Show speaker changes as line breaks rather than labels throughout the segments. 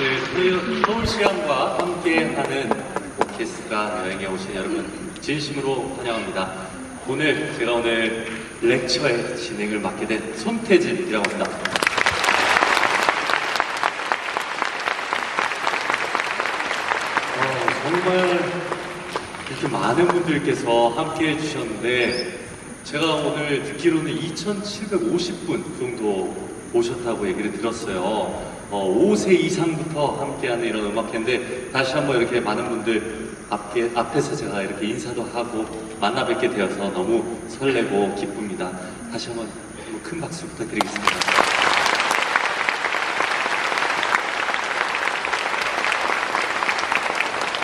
오늘 서울- 서울시향과 함께하는 오케스트라 여행에 오신 여러분 진심으로 환영합니다. 오늘 제가 오늘 렉처의 진행을 맡게 된 손태진이라고 합니다. 어, 정말 이렇게 많은 분들께서 함께 해 주셨는데 제가 오늘 듣기로는 2,750분 정도 오셨다고 얘기를 들었어요. 어, 5세 이상부터 함께하는 이런 음악회인데 다시 한번 이렇게 많은 분들 앞에, 앞에서 제가 이렇게 인사도 하고 만나 뵙게 되어서 너무 설레고 기쁩니다. 다시 한번 큰 박수 부탁드리겠습니다.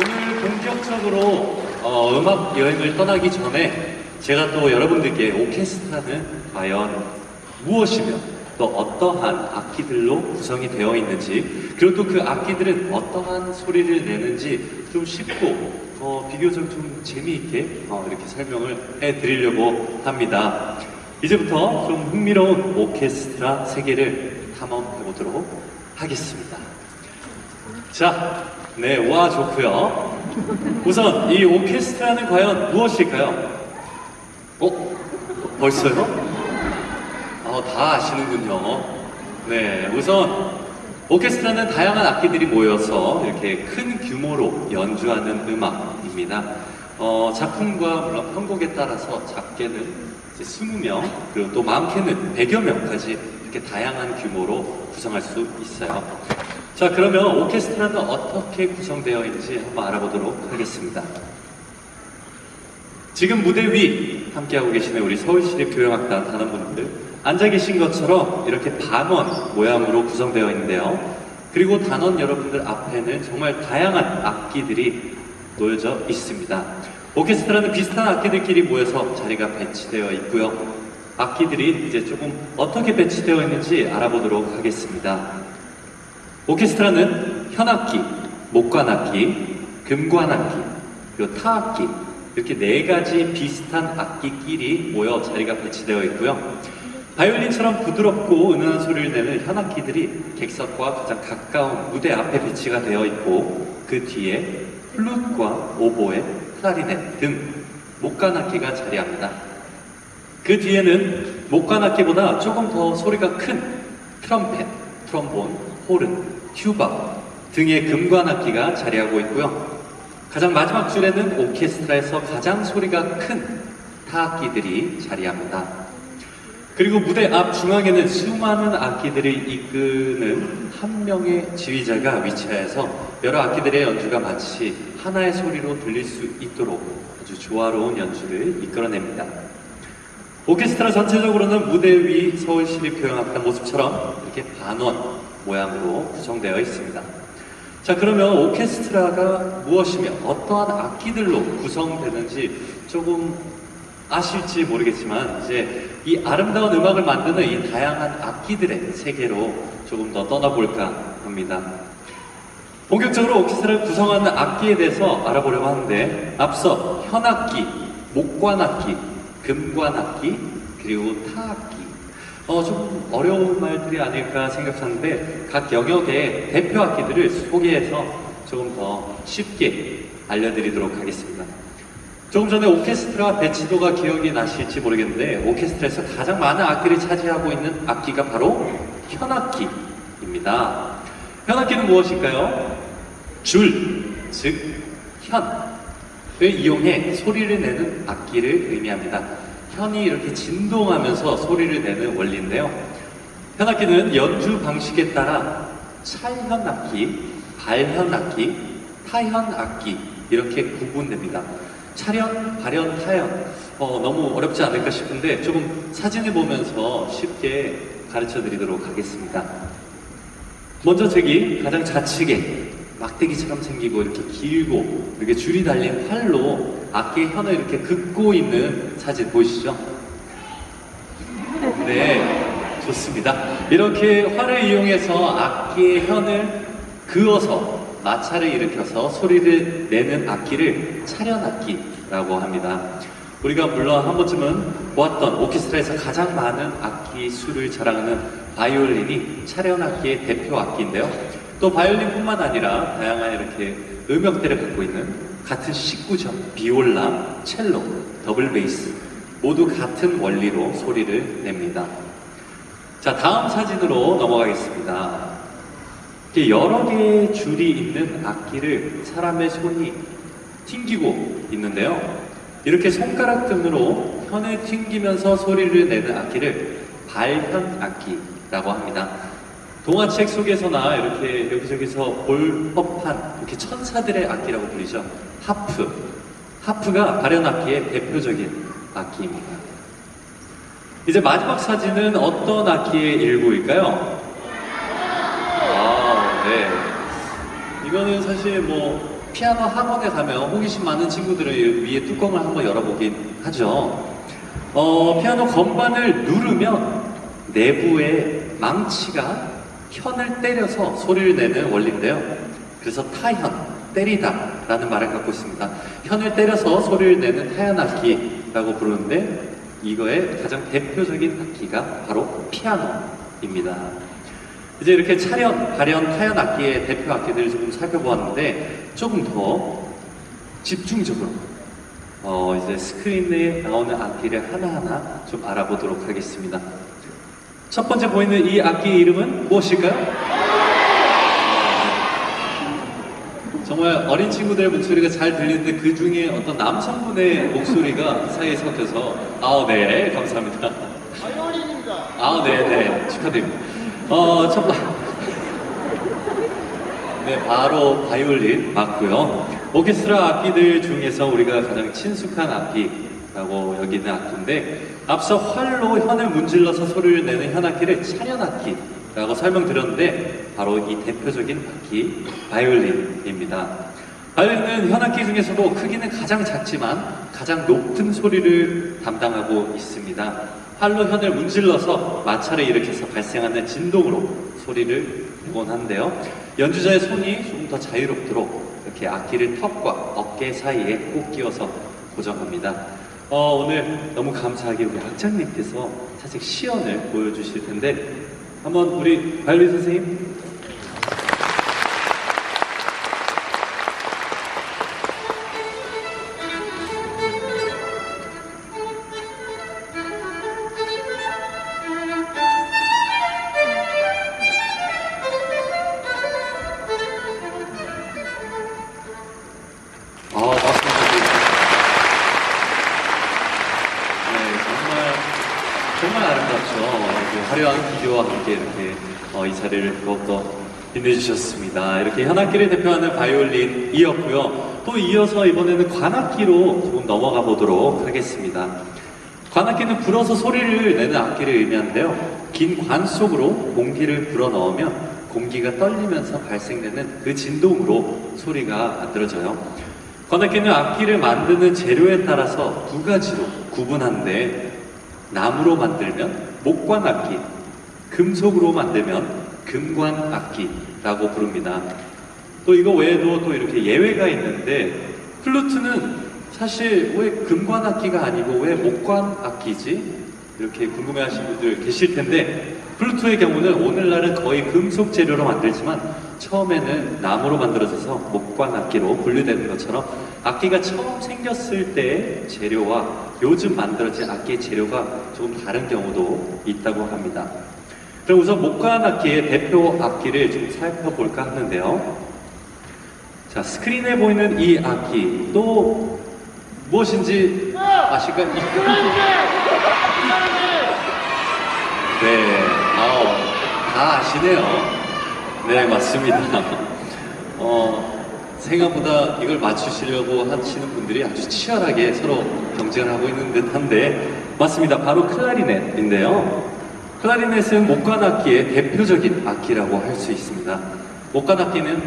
오늘 본격적으로 어, 음악 여행을 떠나기 전에 제가 또 여러분들께 오케스트라는 과연 무엇이며 또 어떠한 악기들로 구성이 되어 있는지 그리고 또 그 악기들은 어떠한 소리를 내는지 좀 쉽고 어, 비교적 좀 재미있게 어, 이렇게 설명을 해드리려고 합니다. 이제부터 좀 흥미로운 오케스트라 세계를 탐험해 보도록 하겠습니다. 자, 네, 와, 좋고요. 우선 이 오케스트라는 과연 무엇일까요? 어? 벌써요? 어, 다 아시는군요. 네, 우선 오케스트라는 다양한 악기들이 모여서 이렇게 큰 규모로 연주하는 음악입니다. 어, 작품과 물론 편곡에 따라서 작게는 이제 20명, 그리고 또 많게는 100여 명까지 이렇게 다양한 규모로 구성할 수 있어요. 자, 그러면 오케스트라는 어떻게 구성되어 있는지 한번 알아보도록 하겠습니다. 지금 무대 위 함께하고 계시는 우리 서울시립 교향악단 단원분들 앉아 계신 것처럼 이렇게 반원 모양으로 구성되어 있는데요. 그리고 단원 여러분들 앞에는 정말 다양한 악기들이 놓여져 있습니다. 오케스트라는 비슷한 악기들끼리 모여서 자리가 배치되어 있고요. 악기들이 이제 조금 어떻게 배치되어 있는지 알아보도록 하겠습니다. 오케스트라는 현악기, 목관악기, 금관악기, 그리고 타악기 이렇게 네 가지 비슷한 악기끼리 모여 자리가 배치되어 있고요. 바이올린처럼 부드럽고 은은한 소리를 내는 현악기들이 객석과 가장 가까운 무대 앞에 배치가 되어 있고 그 뒤에 플룻과 오보에 클라리넷 등 목관악기가 자리합니다. 그 뒤에는 목관악기보다 조금 더 소리가 큰 트럼펫, 트럼본, 호른, 튜바 등의 금관악기가 자리하고 있고요. 가장 마지막 줄에는 오케스트라에서 가장 소리가 큰 타악기들이 자리합니다. 그리고 무대 앞 중앙에는 수많은 악기들을 이끄는 한 명의 지휘자가 위치하여서 여러 악기들의 연주가 마치 하나의 소리로 들릴 수 있도록 아주 조화로운 연주를 이끌어냅니다. 오케스트라 전체적으로는 무대 위 서울시립 교향악단 모습처럼 이렇게 반원 모양으로 구성되어 있습니다. 자, 그러면 오케스트라가 무엇이며 어떠한 악기들로 구성되는지 조금 아실지 모르겠지만 이제 이 아름다운 음악을 만드는 이 다양한 악기들의 세계로 조금 더 떠나볼까 합니다. 본격적으로 오케스트라를 구성하는 악기에 대해서 알아보려고 하는데 앞서 현악기, 목관악기, 금관악기, 그리고 타악기 어, 좀 어려운 말들이 아닐까 생각하는데 각 영역의 대표 악기들을 소개해서 조금 더 쉽게 알려드리도록 하겠습니다. 조금 전에 오케스트라 배치도가 기억이 나실지 모르겠는데 오케스트라에서 가장 많은 악기를 차지하고 있는 악기가 바로 현악기입니다. 현악기는 무엇일까요? 줄, 즉 현을 이용해 소리를 내는 악기를 의미합니다. 현이 이렇게 진동하면서 소리를 내는 원리인데요. 현악기는 연주 방식에 따라 찰현악기, 발현악기, 타현악기 이렇게 구분됩니다. 차련, 발현, 타현 어, 너무 어렵지 않을까 싶은데 조금 사진을 보면서 쉽게 가르쳐 드리도록 하겠습니다. 먼저 저기 가장 좌측에 막대기처럼 생기고 이렇게 길고 이렇게 줄이 달린 활로 악기의 현을 이렇게 긋고 있는 사진 보이시죠? 네, 좋습니다. 이렇게 활을 이용해서 악기의 현을 그어서 마찰을 일으켜서 소리를 내는 악기를 차련악기라고 합니다. 우리가 물론 한 번쯤은 보았던 오케스트라에서 가장 많은 악기 수를 자랑하는 바이올린이 차련악기의 대표 악기인데요. 또 바이올린뿐만 아니라 다양한 이렇게 음역대를 갖고 있는 같은 식구죠. 비올라, 첼로, 더블 베이스 모두 같은 원리로 소리를 냅니다. 자, 다음 사진으로 넘어가겠습니다. 여러 개의 줄이 있는 악기를 사람의 손이 튕기고 있는데요. 이렇게 손가락 등으로 현을 튕기면서 소리를 내는 악기를 발현 악기라고 합니다. 동화책 속에서나 이렇게 여기저기서 볼 법한 이렇게 천사들의 악기라고 불리죠. 하프. 하프가 발현 악기의 대표적인 악기입니다. 이제 마지막 사진은 어떤 악기의 일부일까요? 아, 네. 이거는 사실 뭐 피아노 학원에 가면 호기심 많은 친구들을 위해 뚜껑을 한번 열어보긴 하죠. 어, 피아노 건반을 누르면 내부에 망치가 현을 때려서 소리를 내는 원리인데요. 그래서 타현, 때리다 라는 말을 갖고 있습니다. 현을 때려서 소리를 내는 타현 악기라고 부르는데 이거의 가장 대표적인 악기가 바로 피아노입니다. 이제 이렇게 차련, 발현, 타연 악기의 대표 악기들을 조금 살펴보았는데 조금 더 집중적으로 어, 이제 스크린에 나오는 악기를 하나하나 좀 알아보도록 하겠습니다. 첫 번째 보이는 이 악기 이름은 무엇일까요? 정말 어린 친구들의 목소리가 잘 들리는데 그 중에 어떤 남성분의 목소리가 이 사이에 섞여서 아, 네, 감사합니다.
바이올린입니다.
아, 네, 네, 축하드립니다. 어, 첫 번. 네, 바로 바이올린 맞고요. 오케스트라 악기들 중에서 우리가 가장 친숙한 악기라고 여기는 악기인데 앞서 활로 현을 문질러서 소리를 내는 현악기를 차련악기라고 설명드렸는데 바로 이 대표적인 악기 바이올린입니다. 바이올린은 현악기 중에서도 크기는 가장 작지만 가장 높은 소리를 담당하고 있습니다. 활로 현을 문질러서 마찰을 일으켜서 발생하는 진동으로 소리를 내곤 한데요. 연주자의 손이 조금 더 자유롭도록 이렇게 악기를 턱과 어깨 사이에 꼭 끼워서 고정합니다. 어, 오늘 너무 감사하게 우리 악장님께서 사실 시연을 보여주실 텐데 한번 우리 바이올린 선생님 이 자리를 더욱더 빛내주셨습니다. 이렇게 현악기를 대표하는 바이올린이었고요. 또 이어서 이번에는 관악기로 조금 넘어가 보도록 하겠습니다. 관악기는 불어서 소리를 내는 악기를 의미하는데요. 긴 관 속으로 공기를 불어 넣으면 공기가 떨리면서 발생되는 그 진동으로 소리가 만들어져요. 관악기는 악기를 만드는 재료에 따라서 두 가지로 구분하는데 나무로 만들면 목관악기, 금속으로 만들면 금관악기라고 부릅니다. 또 이거 외에도 또 이렇게 예외가 있는데 플루트는 사실 왜 금관악기가 아니고 왜 목관악기지? 이렇게 궁금해하시는 분들 계실 텐데 플루트의 경우는 오늘날은 거의 금속 재료로 만들지만 처음에는 나무로 만들어져서 목관악기로 분류되는 것처럼 악기가 처음 생겼을 때의 재료와 요즘 만들어진 악기의 재료가 조금 다른 경우도 있다고 합니다. 그럼 우선 목관 악기의 대표 악기를 좀 살펴볼까 하는데요. 자, 스크린에 보이는 이 악기 또 무엇인지 아실까요? 네, 아우, 다 아시네요. 네, 맞습니다. 어, 생각보다 이걸 맞추시려고 하시는 분들이 아주 치열하게 서로 경쟁을 하고 있는 듯 한데, 맞습니다. 바로 클라리넷인데요. 클라리넷은 목관악기의 대표적인 악기라고 할 수 있습니다. 목관악기는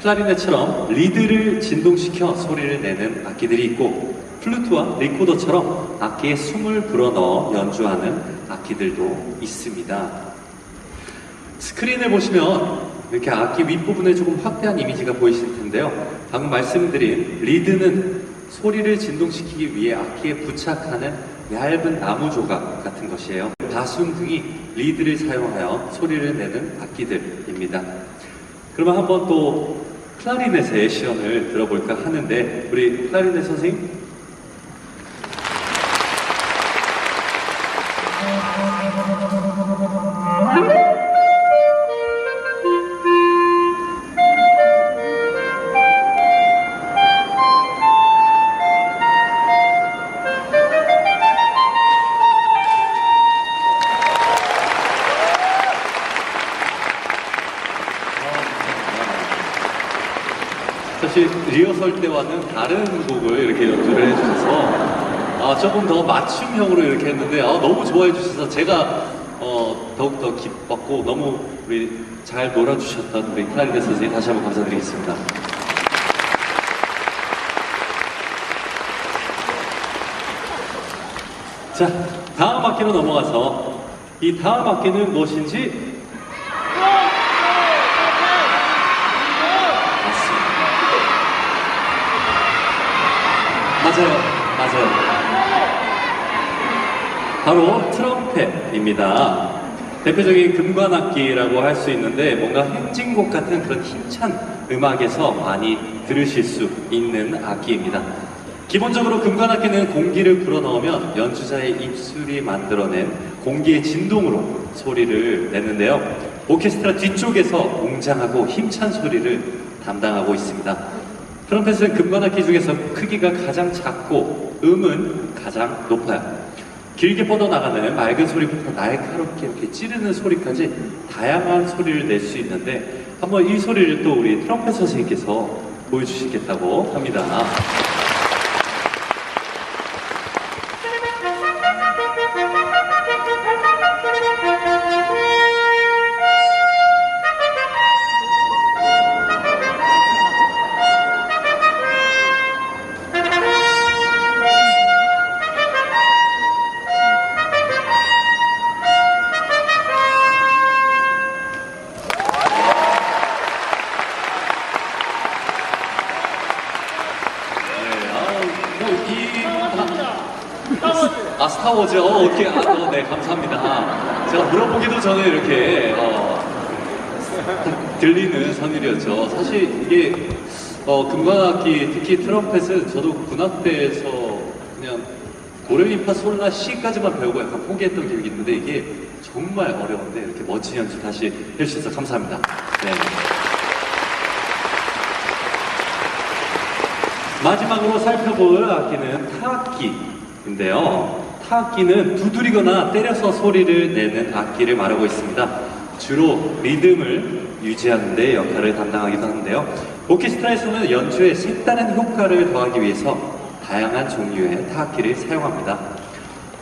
클라리넷처럼 리드를 진동시켜 소리를 내는 악기들이 있고, 플루트와 리코더처럼 악기에 숨을 불어넣어 연주하는 악기들도 있습니다. 스크린을 보시면 이렇게 악기 윗부분에 조금 확대한 이미지가 보이실 텐데요. 방금 말씀드린 리드는 소리를 진동시키기 위해 악기에 부착하는 얇은 나무 조각 같은 것이에요. 다순 등이 리드를 사용하여 소리를 내는 악기들입니다. 그러면 한번 또 클라리넷의 시연을 들어볼까 하는데 우리 클라리넷 선생님 사실 리허설 때와는 다른 곡을 이렇게 연주를 해주셔서 아, 조금 더 맞춤형으로 이렇게 했는데 아, 너무 좋아해 주셔서 제가 어, 더욱더 기뻤고 너무 우리 잘 놀아주셨던 우리 클라리넷 선생님 다시 한번 감사드리겠습니다. 자, 다음 악기로 넘어가서 이 다음 악기는 무엇인지 맞아요. 맞아요. 바로 트럼펫입니다. 대표적인 금관악기라고 할 수 있는데 뭔가 행진곡 같은 그런 힘찬 음악에서 많이 들으실 수 있는 악기입니다. 기본적으로 금관악기는 공기를 불어넣으면 연주자의 입술이 만들어낸 공기의 진동으로 소리를 내는데요. 오케스트라 뒤쪽에서 웅장하고 힘찬 소리를 담당하고 있습니다. 트럼펫은 금관악기 중에서 크기가 가장 작고 음은 가장 높아요. 길게 뻗어나가는 맑은 소리부터 날카롭게 이렇게 찌르는 소리까지 다양한 소리를 낼 수 있는데 한번 이 소리를 또 우리 트럼펫 선생님께서 보여주시겠다고 합니다. 아, 스타워즈, 어, 어떻게, 아, 어, 네, 감사합니다. 제가 물어보기도 전에 이렇게, 어, 딱 들리는 선율이었죠. 사실 이게, 어, 금관악기, 특히 트럼펫은 저도 군악대에서 그냥 도레미파 솔라 시까지만 배우고 약간 포기했던 기억이 있는데 이게 정말 어려운데 이렇게 멋진 연주 다시 해주셔서 감사합니다. 네. 마지막으로 살펴볼 악기는 타악기인데요. 타악기는 두드리거나 때려서 소리를 내는 악기를 말하고 있습니다. 주로 리듬을 유지하는 데 역할을 담당하기도 하는데요. 오케스트라에서는 연주에 색다른 효과를 더하기 위해서 다양한 종류의 타악기를 사용합니다.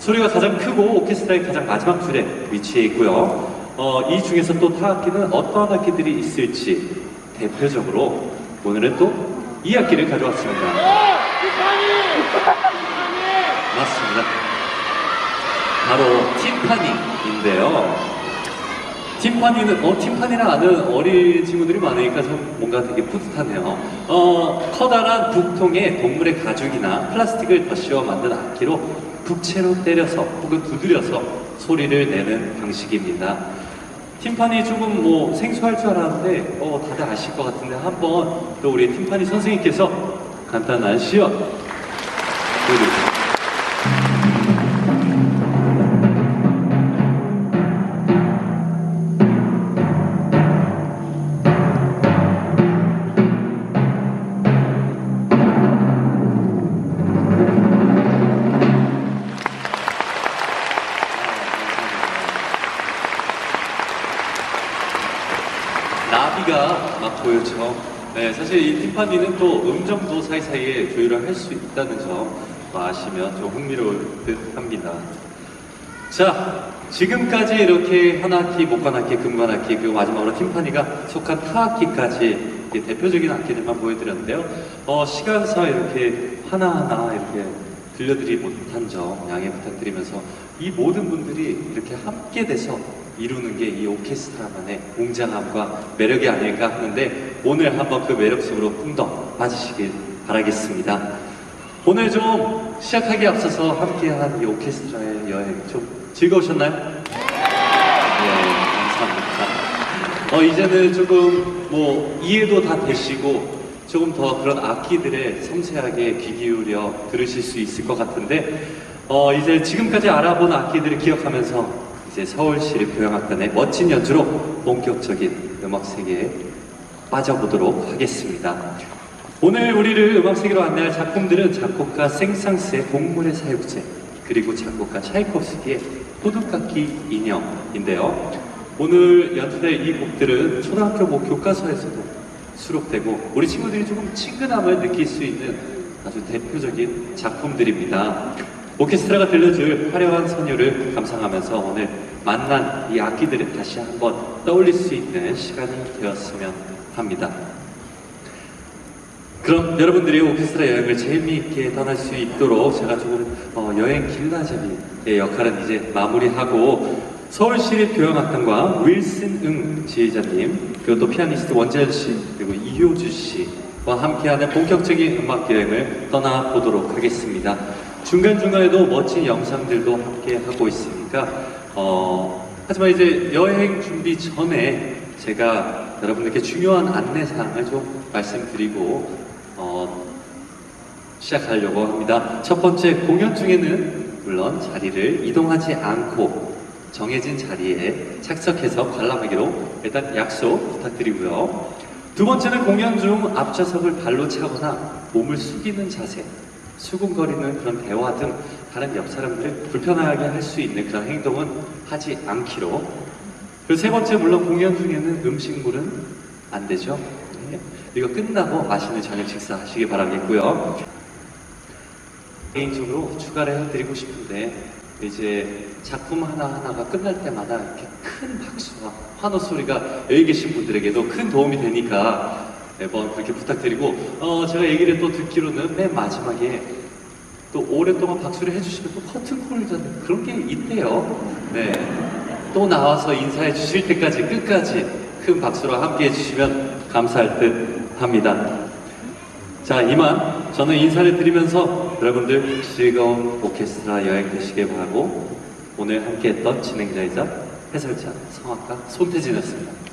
소리가 가장 크고 오케스트라의 가장 마지막 줄에 위치해 있고요. 어, 이 중에서 또 타악기는 어떠한 악기들이 있을지 대표적으로 오늘은 또 이 악기를 가져왔습니다. 맞습니다. 바로 팀파니인데요. 팀파니는 어 팀파니랑 아는 어린 친구들이 많으니까 좀 뭔가 되게 뿌듯하네요. 어 커다란 북통에 동물의 가죽이나 플라스틱을 덧씌워 만든 악기로 북채로 때려서 혹은 두드려서 소리를 내는 방식입니다. 팀파니 조금 뭐 생소할 줄 알았는데 어 다들 아실 것 같은데 한번 또 우리 팀파니 선생님께서 간단한 시연 보여주세요. 이 티파니는 또 음정도 사이사이에 조율을 할 수 있다는 점 아시면 좀 흥미로울 듯 합니다. 자, 지금까지 이렇게 한 학기, 목관 학기, 금관 학기, 그리고 마지막으로 팀파니가 속한 타 학기까지 대표적인 악기들만 보여드렸는데요. 어, 시간상 이렇게 하나하나 이렇게 들려드리지 못한 점 양해 부탁드리면서 이 모든 분들이 이렇게 함께 돼서 이루는 게 이 오케스트라만의 웅장함과 매력이 아닐까 하는데 오늘 한번 그 매력 속으로 풍덩 빠지시길 바라겠습니다. 오늘 좀 시작하기 앞서서 함께한 이 오케스트라의 여행 좀 즐거우셨나요? 네, 감사합니다. 어, 이제는 조금 뭐 이해도 다 되시고 조금 더 그런 악기들에 섬세하게 귀 기울여 들으실 수 있을 것 같은데 어, 이제 지금까지 알아본 악기들을 기억하면서 이제 서울시립 교향악단의 멋진 연주로 본격적인 음악 세계에 빠져보도록 하겠습니다. 오늘 우리를 음악 세계로 안내할 작품들은 작곡가 생상스의 동물의 사육제 그리고 작곡가 차이콥스키의 호두깎이 인형인데요. 오늘 연주될 이 곡들은 초등학교 뭐 교과서에서도 수록되고 우리 친구들이 조금 친근함을 느낄 수 있는 아주 대표적인 작품들입니다. 오케스트라가 들려줄 화려한 선율을 감상하면서 오늘 만난 이 악기들을 다시 한번 떠올릴 수 있는 시간이 되었으면 합니다. 그럼 여러분들이 오케스트라 여행을 재미있게 떠날 수 있도록 제가 조금 어, 여행 길라잡이의 역할은 이제 마무리하고 서울시립교향악단과 윌슨 응 지휘자님 그리고 또 피아니스트 원재현 씨 그리고 이효주 씨와 함께하는 본격적인 음악 여행을 떠나보도록 하겠습니다. 중간중간에도 멋진 영상들도 함께 하고 있으니까 어, 하지만 이제 여행 준비 전에 제가 여러분들께 중요한 안내사항을 좀 말씀드리고 어, 시작하려고 합니다. 첫 번째 공연 중에는 물론 자리를 이동하지 않고 정해진 자리에 착석해서 관람하기로 일단 약속 부탁드리고요. 두 번째는 공연 중 앞좌석을 발로 차거나 몸을 숙이는 자세, 수군거리는 그런 대화 등 다른 옆 사람들을 불편하게 할 수 있는 그런 행동은 하지 않기로. 그리고 세 번째 물론 공연 중에는 음식물은 안 되죠. 네. 이거 끝나고 맛있는 저녁 식사 하시기 바라겠고요. 개인적으로 추가를 해드리고 싶은데 이제 작품 하나하나가 끝날 때마다 이렇게 큰 박수와 환호 소리가 여기 계신 분들에게도 큰 도움이 되니까 매번 그렇게 부탁드리고 어 제가 얘기를 또 듣기로는 맨 마지막에 또 오랫동안 박수를 해주시면 또 커튼콜이라는 그런 게 있대요. 네. 또 나와서 인사해 주실 때까지 끝까지 큰 박수로 함께 해주시면 감사할 듯 합니다. 자, 이만 저는 인사를 드리면서 여러분들 즐거운 오케스트라 여행 되시길 바라고 오늘 함께 했던 진행자이자 해설자 성악가 손태진이었습니다.